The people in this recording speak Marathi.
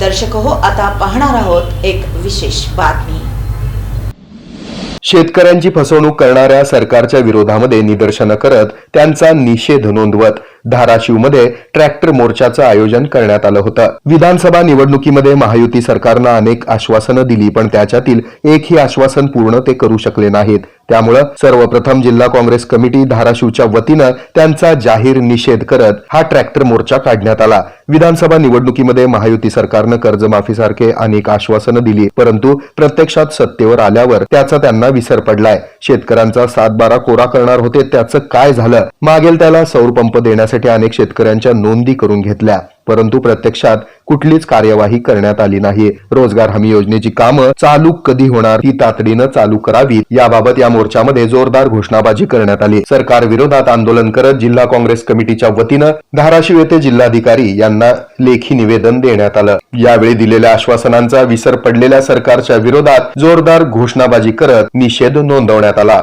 दर्शक हो आता पाहणार आहोत एक विशेष बातमी. शेतकऱ्यांची फसवणूक करणाऱ्या सरकारच्या विरोधामध्ये निदर्शनं करत त्यांचा निषेध नोंदवत धाराशिवमध्ये ट्रॅक्टर मोर्चाचं आयोजन करण्यात आलं होतं. विधानसभा निवडणुकीमध्ये महायुती सरकारनं अनेक आश्वासनं दिली पण त्याच्यातील एकही आश्वासन पूर्ण ते करू शकले नाहीत. त्यामुळं सर्वप्रथम जिल्हा काँग्रेस कमिटी धाराशिवच्या वतीनं त्यांचा जाहीर निषेध करत हा ट्रॅक्टर मोर्चा काढण्यात आला. विधानसभा निवडणुकीमध्ये महायुती सरकारनं कर्जमाफीसारखे अनेक आश्वासनं दिली परंतु प्रत्यक्षात सत्तेवर आल्यावर त्याचा त्यांना विसर पडलाय. शेतकऱ्यांचा सातबारा कोरा करणार होते त्याचं काय झालं? मागेल त्याला सौर पंप देण्यासाठी अनेक शेतकऱ्यांच्या नोंदी करून घेतल्या. परंतु प्रत्यक्षात कुठलीच कार्यवाही करण्यात आली नाही रोजगार हमी योजनेची कामं चालू कधी होणार ती तातडीनं चालू करावी याबाबत या मोर्चामध्ये जोरदार घोषणाबाजी करण्यात आली. सरकार विरोधात आंदोलन करत जिल्हा काँग्रेस कमिटीच्या वतीनं धाराशिव येथे जिल्हाधिकारी यांना लेखी निवेदन देण्यात आलं. यावेळी दिलेल्या आश्वासनांचा विसर पडलेल्या सरकारच्या विरोधात जोरदार घोषणाबाजी करत निषेध नोंदवण्यात आला.